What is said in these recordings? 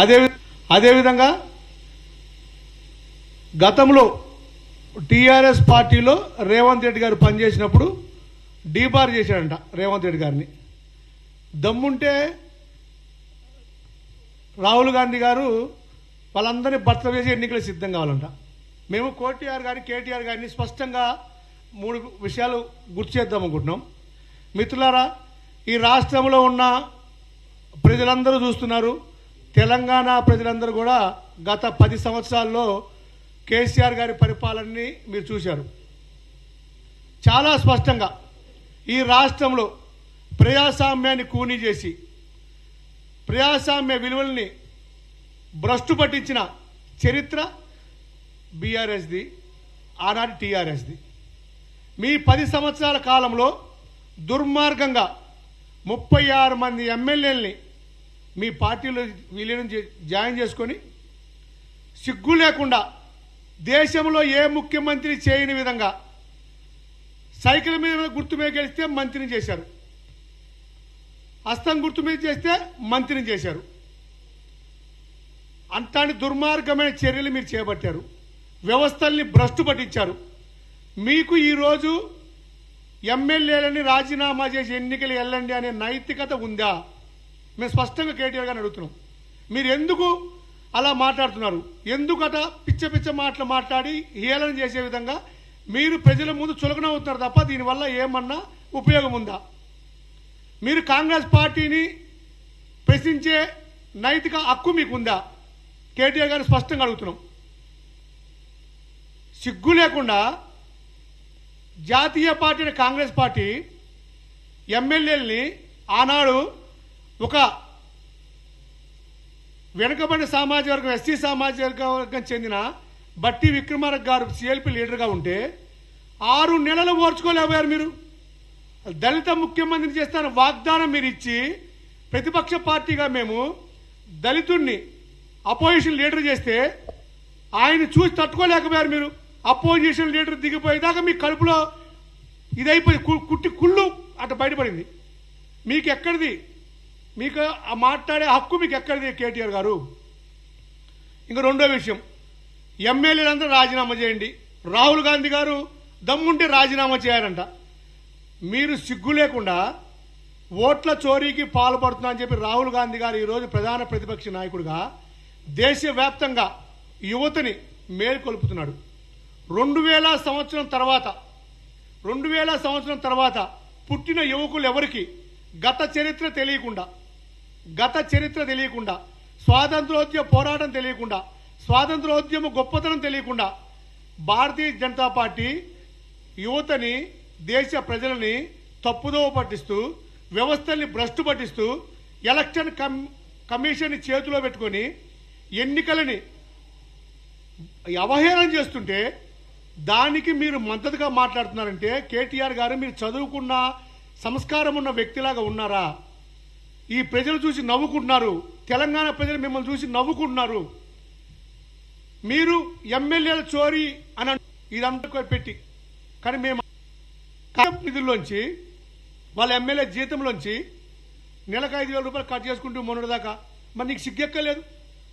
అదే అదేవిధంగా గతంలో టీఆర్ఎస్ పార్టీలో రేవంత్ రెడ్డి గారు పనిచేసినప్పుడు డీబార్ చేశాడంట రేవంత్ రెడ్డి గారిని. దమ్ముంటే రాహుల్ గాంధీ గారు వాళ్ళందరినీ భర్త వేసి ఎన్నికలు సిద్ధం కావాలంట. మేము కోటిఆర్ గారి కేటీఆర్ గారిని స్పష్టంగా మూడు విషయాలు గుర్తు చేద్దాం అనుకుంటున్నాం. మిత్రులారా ఈ రాష్ట్రంలో ఉన్న ప్రజలందరూ చూస్తున్నారు. తెలంగాణ ప్రజలందరూ కూడా గత పది సంవత్సరాల్లో కేసీఆర్ గారి పరిపాలనని మీరు చూశారు. చాలా స్పష్టంగా ఈ రాష్ట్రంలో ప్రజాస్వామ్యాన్ని కూనీ చేసి ప్రజాస్వామ్య విలువల్ని భ్రష్టు పట్టించిన చరిత్ర బీఆర్ఎస్ది ఆనాటి టీఆర్ఎస్ది. మీ పది సంవత్సరాల కాలంలో దుర్మార్గంగా ముప్పై ఆరు మంది ఎమ్మెల్యేలని మీ పార్టీలో విలీనం జాయిన్ చేసుకొని సిగ్గు లేకుండా దేశంలో ఏ ముఖ్యమంత్రి చేయని విధంగా సైకిల్ మీద గుర్తు మీద గెలిస్తే మంత్రిని చేశారు. హస్తం గుర్తు మీద చేస్తే మంత్రిని చేశారు. అంతటి దుర్మార్గమైన చర్యలు మీరు చేపట్టారు. వ్యవస్థల్ని భ్రష్టు పట్టించారు. మీకు ఈరోజు ఎమ్మెల్యేలని రాజీనామా చేసి ఎన్నికలు వెళ్ళండి అనే నైతికత ఉందా? మేము స్పష్టంగా కేటీఆర్ గారిని అడుగుతున్నాం. మీరు ఎందుకు అలా మాట్లాడుతున్నారు? ఎందుకట పిచ్చ పిచ్చ మాటలు మాట్లాడి హేళన చేసే విధంగా మీరు ప్రజల ముందు చులకన అవుతున్నారు తప్ప దీనివల్ల ఏమన్నా ఉపయోగం ఉందా? మీరు కాంగ్రెస్ పార్టీని ప్రశ్నించే నైతిక హక్కు మీకు ఉందా కేటీఆర్ గారిని స్పష్టంగా అడుగుతున్నాం. సిగ్గు లేకుండా జాతీయ పార్టీ కాంగ్రెస్ పార్టీ ఎమ్మెల్యేలని ఆనాడు ఒక వెనుకబడిన సామాజిక వర్గం ఎస్సీ సామాజిక వర్గం చెందిన బట్టి విక్రమార్క గారు సిఎల్పి లీడర్గా ఉంటే ఆరు నెలలు ఓర్చుకోలేకపోయారు మీరు. దళిత ముఖ్యమంత్రిని చేస్తాన వాగ్దానం మీరు ఇచ్చి ప్రతిపక్ష పార్టీగా మేము దళితుడిని అపోజిషన్ లీడర్ చేస్తే ఆయన చూసి తట్టుకోలేకపోయారు మీరు. అపోజిషన్ లీడర్ దిగిపోయేదాకా మీ కడుపులో ఇదైపోయి కు- కుట్టి కుళ్ళు అటు బయటపడింది. మీకు ఎక్కడిది మీకు ఆ మాట్లాడే హక్కు మీకు ఎక్కడిది కేటీఆర్ గారు? ఇంకా రెండో విషయం. ఎమ్మెల్యేలందరూ రాజీనామా చేయండి. రాహుల్ గాంధీ గారు దమ్ముంటే రాజీనామా చేయాలంట. మీరు సిగ్గు లేకుండా ఓట్ల చోరీకి పాల్పడుతున్నా అని చెప్పి రాహుల్ గాంధీ గారు ఈరోజు ప్రధాన ప్రతిపక్ష నాయకుడిగా దేశవ్యాప్తంగా యువతని మేల్కొల్పుతున్నాడు. రెండు వేల సంవత్సరం తర్వాత రెండు వేల సంవత్సరం తర్వాత పుట్టిన యువకులు ఎవరికి? గత చరిత్ర తెలియకుండా. గత చరిత్ర తెలియకుండా స్వాతంత్రోద్యమ పోరాటం తెలియకుండా స్వాతంత్రోద్యమ గొప్పతనం తెలియకుండా భారతీయ జనతా పార్టీ యువతని దేశ ప్రజలని తప్పుదోవ పట్టిస్తూ వ్యవస్థల్ని భ్రష్టు పట్టిస్తూ ఎలక్షన్ కమ్ కమిషన్ చేతిలో పెట్టుకొని ఎన్నికలని అవహేళన చేస్తుంటే దానికి మీరు మద్దతుగా మాట్లాడుతున్నారంటే కేటీఆర్ గారు మీరు చదువుకున్న సంస్కారం ఉన్న వ్యక్తిలాగా ఉన్నారా? ఈ ప్రజలు చూసి నవ్వుకుంటున్నారు. తెలంగాణ ప్రజలు మిమ్మల్ని చూసి నవ్వుకుంటున్నారు. మీరు ఎమ్మెల్యేల చోరీ అని అంట- ఇదంతా పెట్టి. కానీ మేము నిధుల్లోంచి వాళ్ళ ఎమ్మెల్యే జీతంలోంచి నెలకు ఐదు వేల రూపాయలు కట్ చేసుకుంటూ మొన్నటిదాకా మరి నీకు సిగ్గెక్కలేదు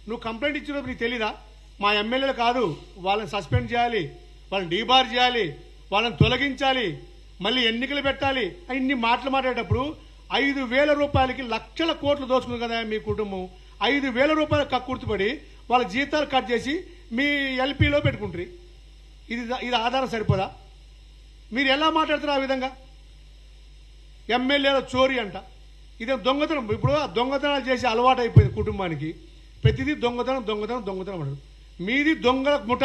నువ్వు కంప్లైంట్ ఇచ్చినప్పుడు నీకు తెలీదా? మా ఎమ్మెల్యేలు కాదు. వాళ్ళని సస్పెండ్ చేయాలి. వాళ్ళని డీబార్ చేయాలి. వాళ్ళని తొలగించాలి. మళ్ళీ ఎన్నికలు పెట్టాలి ఇన్ని మాటలు మాట్లాడేటప్పుడు ఐదు వేల రూపాయలకి లక్షల కోట్లు దోచుకుంది కదా మీ కుటుంబం. ఐదు వేల రూపాయలు కక్కుర్తిపడి వాళ్ళ జీతాలు కట్ చేసి మీ ఎల్పీలో పెట్టుకుంటారు. ఇది ఇది ఆధారం సరిపోదా? మీరు ఎలా మాట్లాడుతారు ఆ విధంగా? ఎమ్మెల్యేల చోరీ అంట. ఇదే దొంగతనం? ఇప్పుడు ఆ దొంగతనాలు చేసి అలవాటు అయిపోయింది కుటుంబానికి. ప్రతిదీ దొంగతనం దొంగతనం దొంగతనం అంటారు. మీది దొంగల ముఠ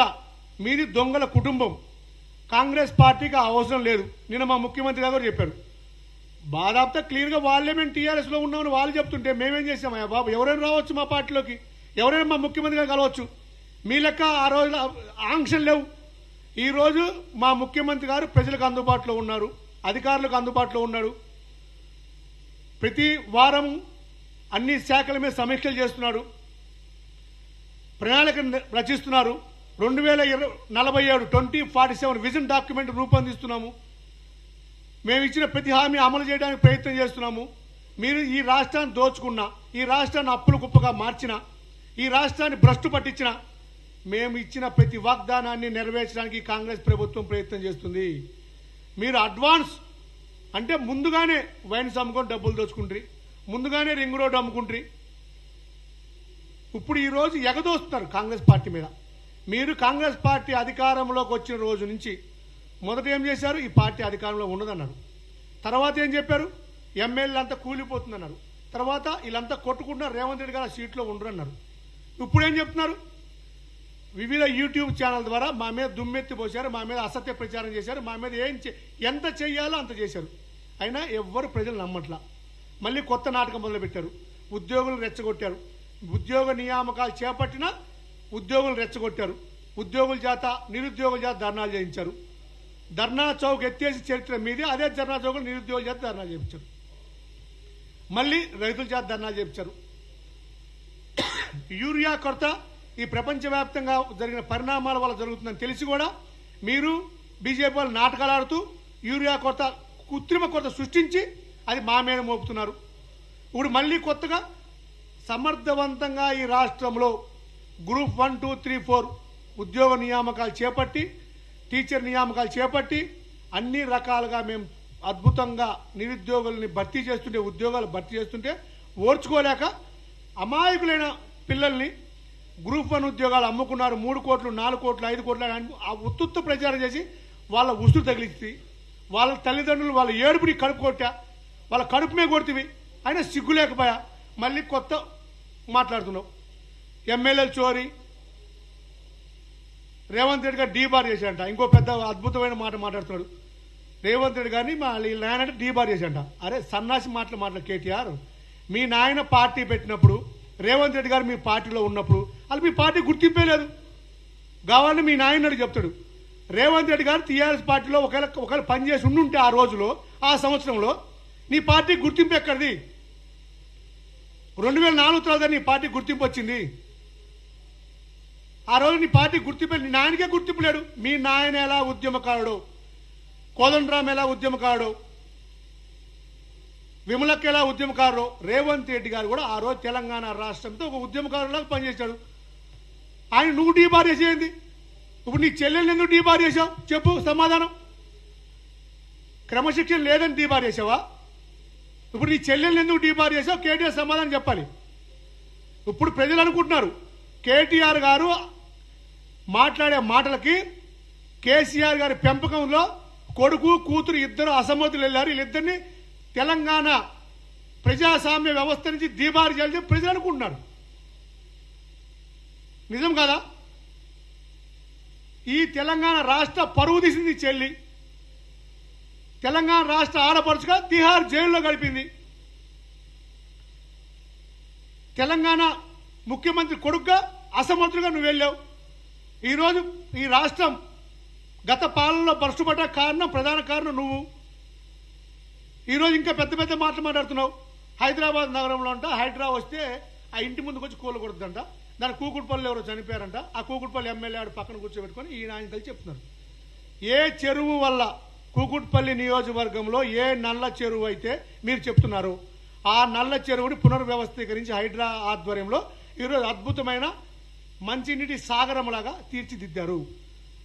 మీది దొంగల కుటుంబం. కాంగ్రెస్ పార్టీకి ఆ అవసరం లేదు. నిన్న మా ముఖ్యమంత్రి గారు చెప్పారు. బాదాపుతా క్లియర్గా వాళ్ళే మేము టీఆర్ఎస్లో ఉన్నామని వాళ్ళు చెప్తుంటే మేమేం చేసామయ్యా బాబు ఎవరైనా రావచ్చు మా పార్టీలోకి. ఎవరైనా మా ముఖ్యమంత్రిగా కలవచ్చు. మీ లెక్క ఆ రోజు ఆంక్షలు లేవు. ఈరోజు మా ముఖ్యమంత్రి గారు ప్రజలకు అందుబాటులో ఉన్నారు అధికారులకు అందుబాటులో ఉన్నాడు. ప్రతి వారం అన్ని శాఖల మీద సమీక్షలు చేస్తున్నాడు. ప్రణాళిక రచిస్తున్నారు. రెండు వేల ఇరవై నలభై ఏడు twenty forty seven vision document రూపొందిస్తున్నాము. మేము ఇచ్చిన ప్రతి హామీ అమలు చేయడానికి ప్రయత్నం చేస్తున్నాము. మీరు ఈ రాష్ట్రాన్ని దోచుకున్న ఈ రాష్ట్రాన్ని అప్పుల కుప్పగా మార్చిన ఈ రాష్ట్రాన్ని భ్రష్టు పట్టించిన మేము ఇచ్చిన ప్రతి వాగ్దానాన్ని నెరవేర్చడానికి కాంగ్రెస్ ప్రభుత్వం ప్రయత్నం చేస్తుంది. మీరు అడ్వాన్స్ అంటే ముందుగానే వైన్స్ అమ్ముకొని డబ్బులు దోచుకుంటారు ముందుగానే రింగ్ రోడ్డు అమ్ముకుంటారు. ఇప్పుడు ఈరోజు ఎగదోస్తున్నారు కాంగ్రెస్ పార్టీ మీద. మీరు కాంగ్రెస్ పార్టీ అధికారంలోకి వచ్చిన రోజు నుంచి మొదట ఏం చేశారు? ఈ పార్టీ అధికారంలో ఉండదన్నారు తర్వాత ఏం చెప్పారు? ఎమ్మెల్యేలంతా కూలిపోతుందన్నారు. తర్వాత వీళ్ళంతా కొట్టుకుంటున్నారు. రేవంత్ రెడ్డి గారు ఆ సీట్లో ఉండరు అన్నారు ఇప్పుడు ఏం చెప్తున్నారు? వివిధ యూట్యూబ్ ఛానల్ ద్వారా మా మీద దుమ్మెత్తి పోశారు మా మీద అసత్య ప్రచారం చేశారు మా మీద ఏం చే- ఎంత చేయాలో అంత చేశారు. అయినా ఎవ్వరు ప్రజలు నమ్మట్లా. మళ్ళీ కొత్త నాటకం మొదలుపెట్టారు. ఉద్యోగులు రెచ్చగొట్టారు. ఉద్యోగ నియామకాలు చేపట్టినా ఉద్యోగులు రెచ్చగొట్టారు. ఉద్యోగుల చేత నిరుద్యోగుల చేత ధర్నాలు చేయించారు. ధర్నా చౌక్ ఎత్తేసి చరిత్ర మీది అదే ధర్నా చౌక్ నిరుద్యోగుల చేత ధర్నా చేయించారు. మళ్ళీ రైతుల చేత ధర్నా చేయించారు. యూరియా కొరత ఈ ప్రపంచవ్యాప్తంగా జరిగిన పరిణామాల వల్ల జరుగుతుందని తెలిసి కూడా మీరు బీజేపీ వాళ్ళు నాటకాలు ఆడుతూ యూరియా కొరత కృత్రిమ కొరత సృష్టించి అది మా మీద మోపుతున్నారు. ఇప్పుడు మళ్ళీ కొత్తగా సమర్థవంతంగా ఈ రాష్ట్రంలో group one two three four ఉద్యోగ నియామకాలు చేపట్టి టీచర్ నియామకాలు చేపట్టి అన్ని రకాలుగా మేము అద్భుతంగా నిరుద్యోగుల్ని భర్తీ చేస్తుంటే ఉద్యోగాలు భర్తీ చేస్తుంటే ఓర్చుకోలేక అమాయకులైన పిల్లల్ని గ్రూప్ వన్ ఉద్యోగాలు అమ్ముకున్నారు. మూడు కోట్లు నాలుగు కోట్లు ఐదు కోట్లు అని ఆ ఉత్తుత్తు ప్రచారం చేసి వాళ్ళ ఉసురు తగిలిచ్చి వాళ్ళ తల్లిదండ్రులు వాళ్ళ ఏడుపుని కడుపు కొట్టా వాళ్ళ కడుపుమే కొడుతుంది. అయినా సిగ్గు లేకపోయా మళ్ళీ కొత్త మాట్లాడుతున్నావు ఎమ్మెల్యేలు చోరీ రేవంత్ రెడ్డి గారు డీబార్ చేశాడంట. ఇంకో పెద్ద అద్భుతమైన మాట మాట్లాడుతున్నాడు. రేవంత్ రెడ్డి గారిని మా వీళ్ళ నాయన అంటే డీబార్ చేశాడంట. అరే సన్నాసి మాటలు మాట్లాడు కేటీఆర్. మీ నాయన పార్టీ పెట్టినప్పుడు రేవంత్ రెడ్డి గారు మీ పార్టీలో ఉన్నప్పుడు అది మీ పార్టీ గుర్తింపే లేదు. కావాలని మీ నాయనడు చెప్తాడు. రేవంత్ రెడ్డి గారు టీఆర్ఎస్ పార్టీలో ఒకవేళ ఒకవేళ పనిచేసి ఉండుంటే ఆ రోజులో ఆ సంవత్సరంలో నీ పార్టీ గుర్తింపు ఎక్కడిది? రెండు వేల నాలుగు తర్వాత నీ పార్టీ గుర్తింపు వచ్చింది. ఆ రోజు నీ పార్టీ గుర్తింపు నీ నాయనకే గుర్తింపు లేడు. మీ నాయన ఎలా ఉద్యమకారుడు కోదండరామ్ ఎలా ఉద్యమకారుడు విమలక్క ఎలా ఉద్యమకారుడు రేవంత్ రెడ్డి గారు కూడా ఆ రోజు తెలంగాణ రాష్ట్రంతో ఒక ఉద్యమకారులాగా పనిచేశాడు. ఆయన నువ్వు డీబార్ చేసేయండి ఇప్పుడు నీ చెల్లెల్ని ఎందుకు డీబార్ చేసావు చెప్పు సమాధానం. క్రమశిక్షణ లేదని డీబార్ చేసావా ఇప్పుడు నీ చెల్లెల్ని ఎందుకు డీబార్ చేసావు కేటీఆర్ సమాధానం చెప్పాలి. ఇప్పుడు ప్రజలు అనుకుంటున్నారు కేటీఆర్ గారు మాట్లాడే మాటలకి కేసీఆర్ గారి పెంపకంలో కొడుకు కూతురు ఇద్దరు అసమ్మతులు వెళ్ళారు. వీళ్ళిద్దరిని తెలంగాణ ప్రజాస్వామ్య వ్యవస్థ నుంచి దీబారు చేయాలని ప్రజలు అనుకుంటున్నారు. నిజం కదా? ఈ తెలంగాణ రాష్ట్ర పరువు తీసింది చెల్లి. తెలంగాణ రాష్ట్ర ఆడపడుచుగా తిహార్ జైల్లో గడిపింది. తెలంగాణ ముఖ్యమంత్రి కొడుకుగా అసమర్థులుగా నువ్వు వెళ్ళావు. ఈరోజు ఈ రాష్ట్రం గత పాలనలో బరుసుపడ్డ కారణం ప్రధాన కారణం నువ్వు. ఈరోజు ఇంకా పెద్ద పెద్ద మాటలు మాట్లాడుతున్నావు. హైదరాబాద్ నగరంలో అంట హైడ్రా వస్తే ఆ ఇంటి ముందుకు వచ్చి కూల దాని కూకుడుపల్లి ఎవరో చనిపోయారంట. ఆ కూకుడుపల్లి ఎమ్మెల్యే ఆడు పక్కన కూర్చోబెట్టుకొని ఈయన ఆయన కలిసి చెప్తున్నారు. ఏ చెరువు వల్ల కూకుట్పల్లి నియోజకవర్గంలో ఏ నల్ల చెరువు అయితే మీరు చెప్తున్నారు ఆ నల్ల చెరువుని పునర్వ్యవస్థీకరించి హైడ్రా ఆధ్వర్యంలో ఈరోజు అద్భుతమైన మంచినీటి సాగరంలాగా తీర్చిదిద్దారు.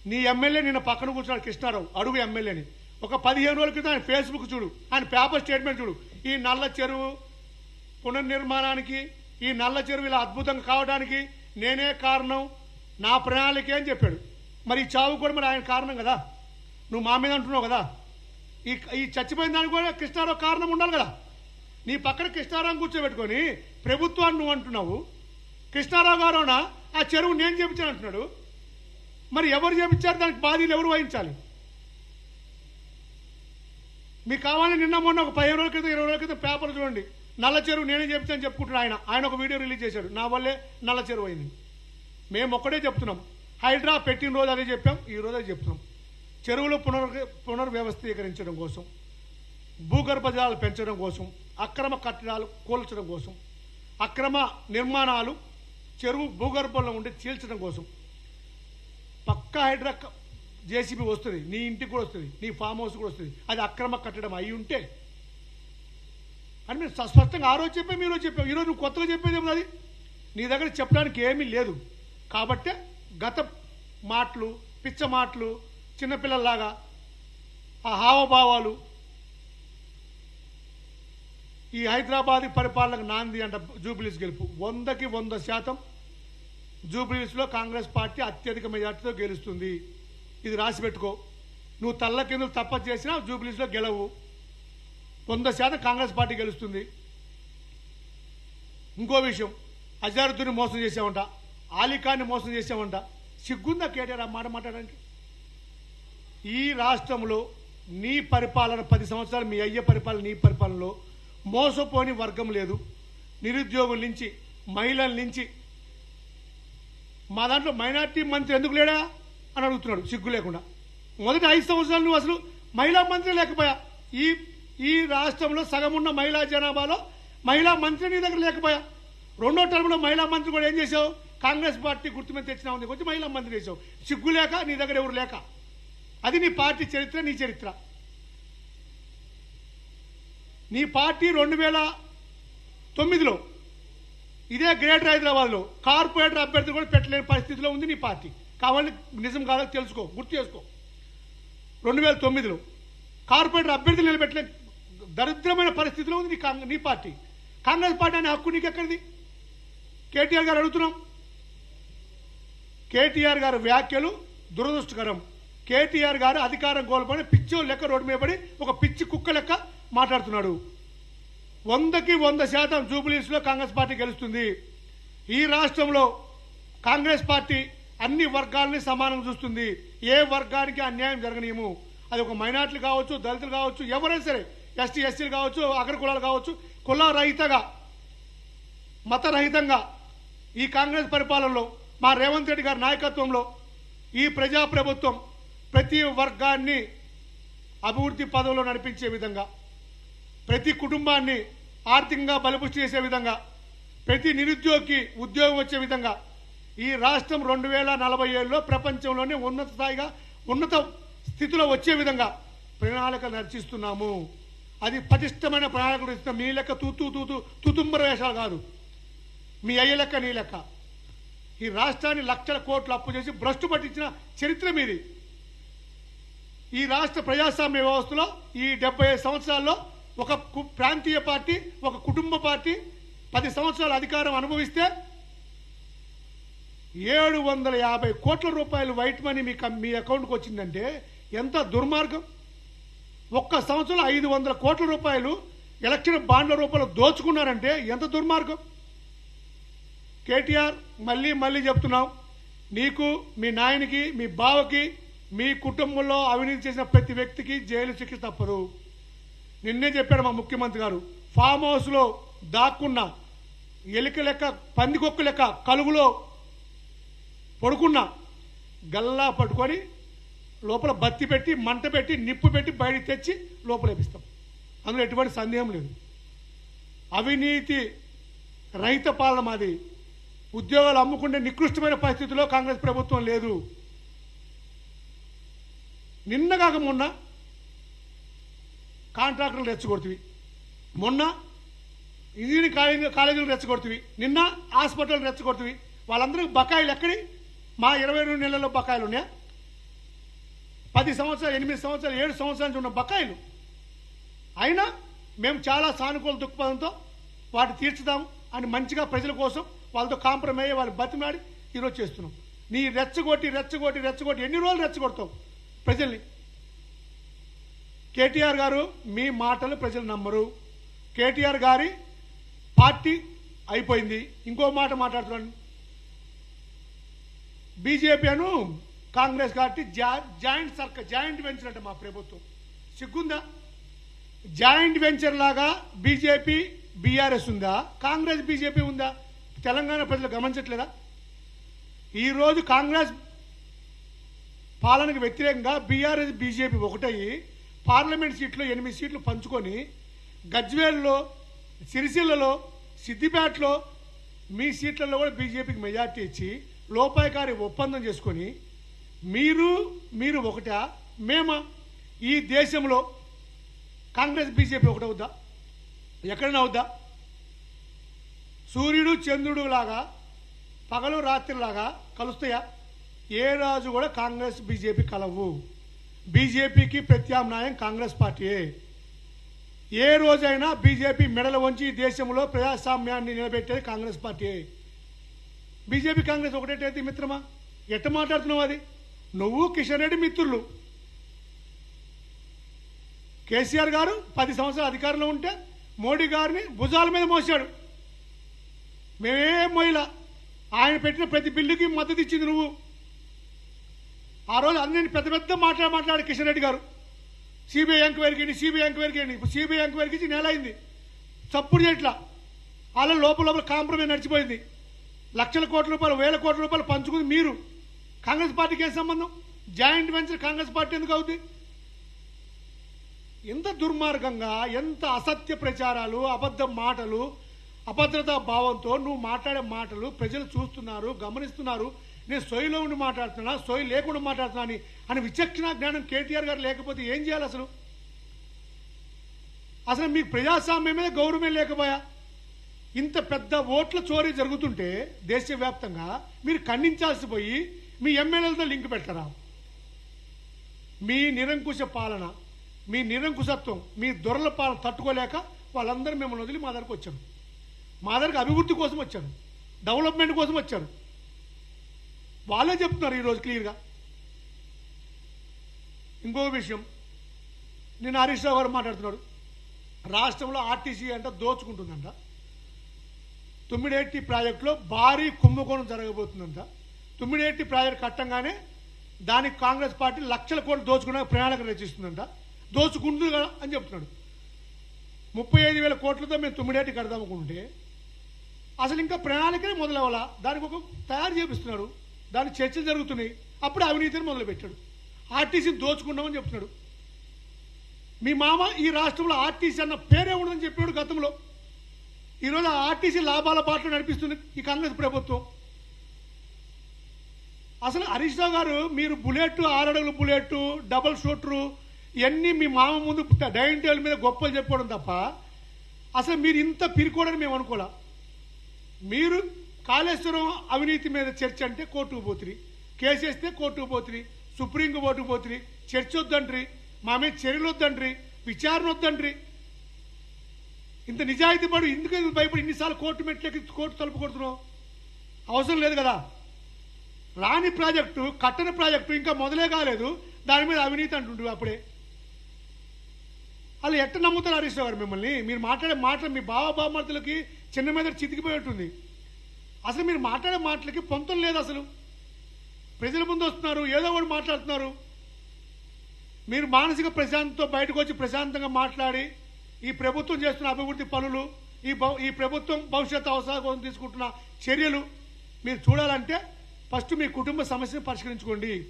నీ ఎమ్మెల్యే నిన్న పక్కన కూర్చున్నాడు కృష్ణారావు అడుగు ఎమ్మెల్యేని. ఒక పదిహేను రోజుల క్రితం ఆయన ఫేస్బుక్ చూడు ఆయన పేపర్ స్టేట్మెంట్ చూడు. ఈ నల్ల చెరువు పునర్నిర్మాణానికి ఈ నల్ల చెరువు ఇలా అద్భుతంగా కావడానికి నేనే కారణం నా ప్రణాళికే అని చెప్పాడు. మరి ఈ చావు కూడా మరి ఆయన కారణం కదా? నువ్వు మా మీద అంటున్నావు కదా? ఈ ఈ చచ్చిపోయిన దానికి కూడా కృష్ణారావు కారణం ఉండాలి కదా? నీ పక్కన కృష్ణారావు కూర్చోబెట్టుకొని ప్రభుత్వాన్ని నువ్వు అంటున్నావు. కృష్ణారావు గారునా? ఆ చెరువు నేను చేపించాను అంటున్నాడు. మరి ఎవరు చేపించారు? దానికి బాధ్యులు ఎవరు వహించాలి? మీకు కావాలని నిన్న మొన్న ఒక పదిహేను రోజుల క్రితం ఇరవై రోజుల క్రితం పేపర్ చూడండి. నల్ల చెరువు నేనే చెప్తాను చెప్పుకుంటున్నాను ఆయన. ఆయన ఒక వీడియో రిలీజ్ చేశాడు. నా వల్లే నల్ల చెరువు అయింది. మేము ఒక్కడే చెప్తున్నాం. హైడ్రా పెట్టిన రోజు అదే చెప్పాం ఈ రోజు అదే చెప్తున్నాం. చెరువులు పునర్ పునర్వ్యవస్థీకరించడం కోసం భూగర్భ జలాలు పెంచడం కోసం అక్రమ కట్టడాలు కూల్చడం కోసం అక్రమ నిర్మాణాలు చెరువు భూగర్భంలో ఉండి చీల్చడం కోసం. పక్కా హైడ్రా జేసీబీ వస్తుంది నీ ఇంటికి కూడా వస్తుంది నీ ఫామ్ హౌస్ కూడా వస్తుంది. అది అక్రమ కట్టడం అయి ఉంటే. అని మీరు స్పష్టంగా ఆ రోజు చెప్పాం ఈ రోజు చెప్పాం. ఈరోజు నువ్వు కొత్తగా చెప్పేది ఏమో అది? నీ దగ్గర చెప్పడానికి ఏమీ లేదు. కాబట్టే గత మాటలు పిచ్చ మాటలు చిన్నపిల్లల్లాగా ఆ హావభావాలు ఈ హైదరాబాద్ పరిపాలనకు నాంది అంట జూబిలీస్ గెలుపు. వందకి వంద శాతం జూబిలీస్లో కాంగ్రెస్ పార్టీ అత్యధిక మెజార్టీతో గెలుస్తుంది. ఇది రాసి పెట్టుకో. నువ్వు తల్ల కిందలు తప్ప చేసినా జూబిలీస్లో గెలవు. వంద శాతం కాంగ్రెస్ పార్టీ గెలుస్తుంది. ఇంకో విషయం. అజారుద్దుని మోసం చేసామంట ఆలిఖాన్ని మోసం చేసామంట సిగ్గుందా కేటీఆర్ ఆ మాట మాట్లాడడానికి? ఈ రాష్ట్రంలో నీ పరిపాలన పది సంవత్సరాలు మీ అయ్య పరిపాలన నీ పరిపాలనలో మోసపోని వర్గం లేదు. నిరుద్యోగుల నుంచి మహిళల నుంచి. మా దాంట్లో మైనార్టీ మంత్రి ఎందుకు లేడా అని అడుగుతున్నాడు సిగ్గు లేకుండా. మొదటి ఐదు సంవత్సరాలు నువ్వు అసలు మహిళా మంత్రి లేకపోయా? ఈ ఈ రాష్ట్రంలో సగం ఉన్న మహిళా జనాభాలో మహిళా మంత్రి నీ దగ్గర లేకపోయా? రెండో టర్మ్లో మహిళా మంత్రి కూడా ఏం చేసావు? కాంగ్రెస్ పార్టీ గుర్తు మీద తెచ్చినా ఉంది కొంచెం మహిళా మంత్రి చేసావు. సిగ్గు లేక నీ దగ్గర ఎవరు లేక? అది నీ పార్టీ చరిత్ర నీ చరిత్ర. నీ పార్టీ రెండు వేల తొమ్మిదిలో ఇదే గ్రేటర్ హైదరాబాద్లో కార్పొరేటర్ అభ్యర్థి కూడా పెట్టలేని పరిస్థితిలో ఉంది నీ పార్టీ. కావాలని నిజం కాదో తెలుసుకో గుర్తు చేసుకో. రెండు వేల తొమ్మిదిలో కార్పొరేటర్ అభ్యర్థులు నిలబెట్టలే దరిద్రమైన పరిస్థితిలో ఉంది నీ నీ పార్టీ. కాంగ్రెస్ పార్టీ అనే హక్కు నీకు ఎక్కడిది కేటీఆర్ గారు అడుగుతున్నాం. కేటీఆర్ గారి వ్యాఖ్యలు దురదృష్టకరం. కేటీఆర్ గారు అధికారం కోల్పోయిన పిచ్చో లెక్క రోడ్డు మీద పడి ఒక పిచ్చి కుక్క లెక్క మాట్లాడుతున్నాడు. వందకి వంద శాతం జూబిలీస్లో కాంగ్రెస్ పార్టీ గెలుస్తుంది. ఈ రాష్ట్రంలో కాంగ్రెస్ పార్టీ అన్ని వర్గాలని సమానం చూస్తుంది. ఏ వర్గానికి అన్యాయం జరగనీయము. అది ఒక మైనార్టీలు కావచ్చు దళితులు కావచ్చు ఎవరైనా సరే ఎస్టీ ఎస్సీలు కావచ్చు అగ్ర కులాలు కావచ్చు కుల రహితగా మతరహితంగా ఈ కాంగ్రెస్ పరిపాలనలో మా రేవంత్ రెడ్డి గారి నాయకత్వంలో ఈ ప్రజాప్రభుత్వం ప్రతి వర్గాన్ని అభివృద్ధి పదవిలో నడిపించే విధంగా ప్రతి కుటుంబాన్ని ఆర్థికంగా బలపుష్టి చేసే విధంగా ప్రతి నిరుద్యోగికి ఉద్యోగం వచ్చే విధంగా ఈ రాష్ట్రం రెండు వేల నలభై ఏళ్ళలో ప్రపంచంలోనే ఉన్నత స్థాయిగా ఉన్నత స్థితిలో వచ్చే విధంగా ప్రణాళిక నడిచిస్తున్నాము అది పటిష్టమైన ప్రణాళికలు ఇస్తున్నాం మీ లెక్క తూతూ తూతూ తుతుంబర వేషాలు కాదు. మీ అయ్య లెక్క నీ లెక్క. ఈ రాష్ట్రాన్ని లక్షల కోట్లు అప్పు చేసి భ్రష్టు పట్టించిన చరిత్ర మీది. ఈ రాష్ట్ర ప్రజాస్వామ్య వ్యవస్థలో ఈ డెబ్బై ఐదు సంవత్సరాల్లో ఒక కు- ప్రాంతీయ పార్టీ ఒక కుటుంబ పార్టీ పది సంవత్సరాల అధికారం అనుభవిస్తే ఏడు వందల యాభై కోట్ల రూపాయలు వైట్ మనీ మీ మీ అకౌంట్కి వచ్చిందంటే ఎంత దుర్మార్గం. ఒక్క సంవత్సరం ఐదు వందల కోట్ల రూపాయలు ఎలక్షన్ బాండ్ల రూపంలో దోచుకున్నారంటే ఎంత దుర్మార్గం. కేటీఆర్ మళ్ళీ మళ్ళీ చెప్తున్నాం నీకు మీ నాయనకి మీ బావకి మీ కుటుంబంలో అవినీతి చేసిన ప్రతి వ్యక్తికి జైలు శిక్ష తప్పదు. నిన్నే చెప్పాడు మా ముఖ్యమంత్రి గారు. ఫామ్ హౌస్లో దాక్కున్న ఎలిక లెక్క పందికొక్కు లెక్క కలుగులో పడుకున్న గల్లా పట్టుకొని లోపల బత్తి పెట్టి మంట పెట్టి నిప్పు పెట్టి బయటికి తెచ్చి లోపల వేపిస్తాం. అందులో ఎటువంటి సందేహం లేదు. అవినీతి రహిత పాలన మాది. ఉద్యోగాలు అమ్ముకుంటే నికృష్టమైన పరిస్థితిలో కాంగ్రెస్ ప్రభుత్వం లేదు. నిన్న కాక మొన్న కాంట్రాక్టర్లు రెచ్చగొడుతుంది మొన్న ఇంజనీరింగ్ కాలేజీ కాలేజీలు రెచ్చగొడుతుంది నిన్న హాస్పిటల్ రెచ్చగొడుతుంది వాళ్ళందరికీ బకాయిలు ఎక్కడి? మా ఇరవై రెండు నెలల్లో బకాయిలు ఉన్నాయా? పది సంవత్సరాలు ఎనిమిది సంవత్సరాలు ఏడు సంవత్సరాల నుంచి ఉన్న బకాయిలు. అయినా మేము చాలా సానుకూల దృక్పథంతో వాటి తీర్చుదాము అని మంచిగా ప్రజల కోసం వాళ్ళతో కాంప్రమైజ్ అయ్యి వాళ్ళు బతిమాడి ఈరోజు చేస్తున్నాం. నీ రెచ్చగొట్టి రెచ్చగొట్టి రెచ్చగొట్టి ఎన్ని రోజులు రెచ్చగొడతావు? ప్రజల్ని కేటీఆర్ గారు మీ మాటలు ప్రజలు నమ్మరు. కేటీఆర్ గారి పార్టీ అయిపోయింది. ఇంకో మాట మాట్లాడుతున్నాను. బీజేపీ అను కాంగ్రెస్ పార్టీ జా జాయింట్ సర్క జాయింట్ వెంచర్ అంటే మా ప్రభుత్వం. సిగ్గుందా? జాయింట్ వెంచర్ లాగా బీజేపీ బీఆర్ఎస్ ఉందా? కాంగ్రెస్ బీజేపీ ఉందా? తెలంగాణ ప్రజలు గమనించట్లేదా? ఈరోజు కాంగ్రెస్ పాలనకు వ్యతిరేకంగా బీఆర్ఎస్ బీజేపీ ఒకటయ్యి. పార్లమెంట్ సీట్లో ఎనిమిది సీట్లు పంచుకొని గజ్వేల్లో సిరిసిల్లలో సిద్దిపేటలో మీ సీట్లలో కూడా బీజేపీకి మెజార్టీ ఇచ్చి లోపాయకారి ఒప్పందం చేసుకొని మీరు మీరు ఒకటా మేమా? ఈ దేశంలో కాంగ్రెస్ బీజేపీ ఒకటవుద్దా ఎక్కడైనా అవుద్దా? సూర్యుడు చంద్రుడు లాగా పగలు రాత్రిలాగా కలుస్తాయా? ఏ రాజు కూడా కాంగ్రెస్ బీజేపీ కలవు. బీజేపీకి ప్రత్యామ్నాయం కాంగ్రెస్ పార్టీయే. ఏ రోజైనా బీజేపీ మెడల వంచి దేశంలో ప్రజాస్వామ్యాన్ని నిలబెట్టేది కాంగ్రెస్ పార్టీయే. బీజేపీ కాంగ్రెస్ ఒకటేటైతే మిత్రమా? ఎట్ట మాట్లాడుతున్నావు అది? నువ్వు కిషన్ రెడ్డి మిత్రులు. కేసీఆర్ గారు పది సంవత్సరాలు అధికారంలో ఉంటే మోడీ గారిని భుజాల మీద మోసాడు మేమేం మోయిలా ఆయన పెట్టిన ప్రతి బిల్లుకి మద్దతు ఇచ్చింది నువ్వు. ఆ రోజు అన్ని పెద్ద పెద్ద మాట్లాడి మాట్లాడి కిషన్ రెడ్డి గారు. సిబిఐ ఎంక్వైరీకి సిబిఐ ఎంక్వైరీకి ఇప్పుడు సిబిఐ ఎంక్వైరీకి ఇచ్చి నెల అయింది చప్పుడు చేయట్లా అలా లోపల లోపల కాంప్రమైజ్ నడిచిపోయింది. లక్షల కోట్ల రూపాయలు వేల కోట్ల రూపాయలు పంచుకుంది మీరు. కాంగ్రెస్ పార్టీకి ఏం సంబంధం? జాయింట్ వెంచర్ కాంగ్రెస్ పార్టీ ఎందుకు అవుతుంది ఎంత దుర్మార్గంగా ఎంత అసత్య ప్రచారాలు అబద్ధ మాటలు అభద్రతా భావంతో నువ్వు మాట్లాడే మాటలు ప్రజలు చూస్తున్నారు గమనిస్తున్నారు. నేను సొయ్యిలో ఉండి మాట్లాడుతున్నా సొయ్యి లేకుండా మాట్లాడుతున్నా అని అని విచక్షణ జ్ఞానం కేటీఆర్ గారు లేకపోతే ఏం చేయాలి అసలు? అసలు మీకు ప్రజాస్వామ్యం మీద గౌరవం లేకపోయా? ఇంత పెద్ద ఓట్ల చోరీ జరుగుతుంటే దేశవ్యాప్తంగా మీరు ఖండించాల్సి పోయి మీ ఎమ్మెల్యేలతో లింక్ పెడతారా మీ నిరంకుశ పాలన మీ నిరంకుశత్వం మీ దొరల పాలన తట్టుకోలేక వాళ్ళందరూ మిమ్మల్ని వదిలి మా దగ్గరకు వచ్చారు. మా దగ్గరకు అభివృద్ధి కోసం వచ్చారు. డెవలప్మెంట్ కోసం వచ్చారు. వాళ్ళే చెప్తున్నారు ఈరోజు క్లియర్గా. ఇంకో విషయం నిన్న హరీష్ రావు గారు మాట్లాడుతున్నాడు. రాష్ట్రంలో ఆర్టీసీ అంట దోచుకుంటుందంట. తుమ్మిడేటి ప్రాజెక్టులో భారీ కుంభకోణం జరగబోతుందంట. తుమ్మిడేటి ప్రాజెక్ట్ కట్టంగానే దానికి కాంగ్రెస్ పార్టీ లక్షల కోట్లు దోచుకునే ప్రణాళిక రచిస్తుందంట. దోచుకుంటుంది కదా అని చెప్తున్నాడు. ముప్పై ఐదు వేల కోట్లతో మేము తుమ్మిడేటి కడదామనుకుంటే అసలు ఇంకా ప్రణాళికనే మొదలవ్వాలా? దానికి ఒక తయారు చేపిస్తున్నాడు. దాని చర్చలు జరుగుతున్నాయి. అప్పుడు అవినీతిని మొదలుపెట్టాడు. ఆర్టీసీని దోచుకున్నామని చెప్తున్నాడు. మీ మామ ఈ రాష్ట్రంలో ఆర్టీసీ అన్న పేరే ఉండదని చెప్పాడు గతంలో. ఈరోజు ఆ ఆర్టీసీ లాభాల పాటలు నడిపిస్తుంది ఈ కాంగ్రెస్ ప్రభుత్వం. అసలు హరీష్ రావు గారు మీరు బుల్లెట్ ఆరడుగులు బుల్లెట్ డబల్ షూటరు ఇవన్నీ మీ మామ ముందు డైనింగ్ టేబుల్ మీద గొప్పలు చెప్పుకోవడం తప్ప అసలు మీరు ఇంత పిరుకోడని మేము అనుకోలే. మీరు కాళేశ్వరం అవినీతి మీద చర్చ అంటే కోర్టుకు పోతుంది కేసు వేస్తే కోర్టుకు పోతుంది సుప్రీంకు కోర్టుకు పోతుంది చర్చ వద్దండ్రి. మా మీద చర్యలు వద్దండ్రి. విచారణ వద్దండ్రి. ఇంత నిజాయితీ పడు ఎందుకు భయపడి ఇన్నిసార్లు కోర్టు మెట్లకి కోర్టు తలుపు కొడుతున్నావు? అవసరం లేదు కదా? రాని ప్రాజెక్టు కట్టని ప్రాజెక్టు ఇంకా మొదలే కాలేదు. దాని మీద అవినీతి అంటుండ్రు అప్పుడే. వాళ్ళు ఎట్ట నమ్ముతారు హరీష్ గారు మిమ్మల్ని? మీరు మాట్లాడే మాటలు మీ బావ బామర్తులకి చిన్న మీద చితికిపోయి ఉంటుంది. అసలు మీరు మాట్లాడే మాటలకి పొంతం లేదు అసలు. ప్రజల ముందు వస్తున్నారు ఏదో ఒకటి మాట్లాడుతున్నారు. మీరు మానసిక ప్రశాంతతో బయటకు వచ్చి ప్రశాంతంగా మాట్లాడి ఈ ప్రభుత్వం చేస్తున్న అభివృద్ధి పనులు ఈ ఈ ప్రభుత్వం భవిష్యత్తు అవసరాల కోసం తీసుకుంటున్న చర్యలు మీరు చూడాలంటే ఫస్ట్ మీ కుటుంబ సమస్యను పరిష్కరించుకోండి.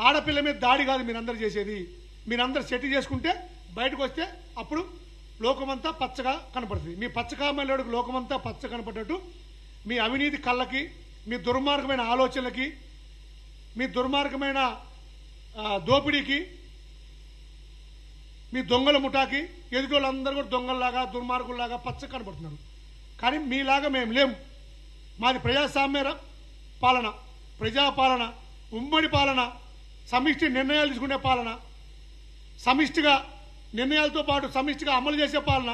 ఆడపిల్ల మీద దాడి కాదు మీరందరూ చేసేది. మీరందరూ సెటిల్ చేసుకుంటే బయటకు వస్తే అప్పుడు లోకమంతా పచ్చగా కనపడుతుంది. మీ పచ్చకామల్లోడికి లోకమంతా పచ్చ కనపడ్డట్టు మీ అవినీతి కళ్ళకి మీ దుర్మార్గమైన ఆలోచనలకి మీ దుర్మార్గమైన దోపిడీకి మీ దొంగల ముఠాకి ఎదుటి కూడా దొంగల్లాగా దుర్మార్గుల్లాగా పచ్చ కనబడుతున్నారు. కానీ మీలాగా మేము లేము. మాది ప్రజాస్వామ్య పాలన. ప్రజాపాలన ఉమ్మడి పాలన సమిష్టి నిర్ణయాలు తీసుకునే పాలన సమిష్టిగా నిర్ణయాలతో పాటు సమిష్టిగా అమలు చేసే పాలన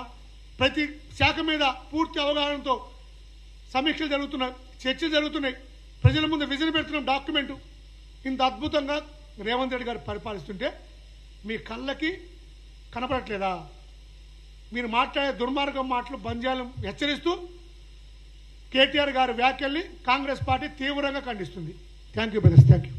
ప్రతి శాఖ మీద పూర్తి అవగాహనతో సమీక్షలు జరుగుతున్నాయి చర్చలు జరుగుతున్నాయి. ప్రజల ముందు విజన్ పెడుతున్నాం డాక్యుమెంటు. ఇంత అద్భుతంగా రేవంత్ రెడ్డి గారు పరిపాలిస్తుంటే మీ కళ్ళకి కనపడట్లేదా? మీరు మాట్లాడే దుర్మార్గం మాటలు బంజాలను హెచ్చరిస్తూ కేటీఆర్ గారి వ్యాఖ్యల్ని కాంగ్రెస్ పార్టీ తీవ్రంగా ఖండిస్తుంది. Thank you brothers thank you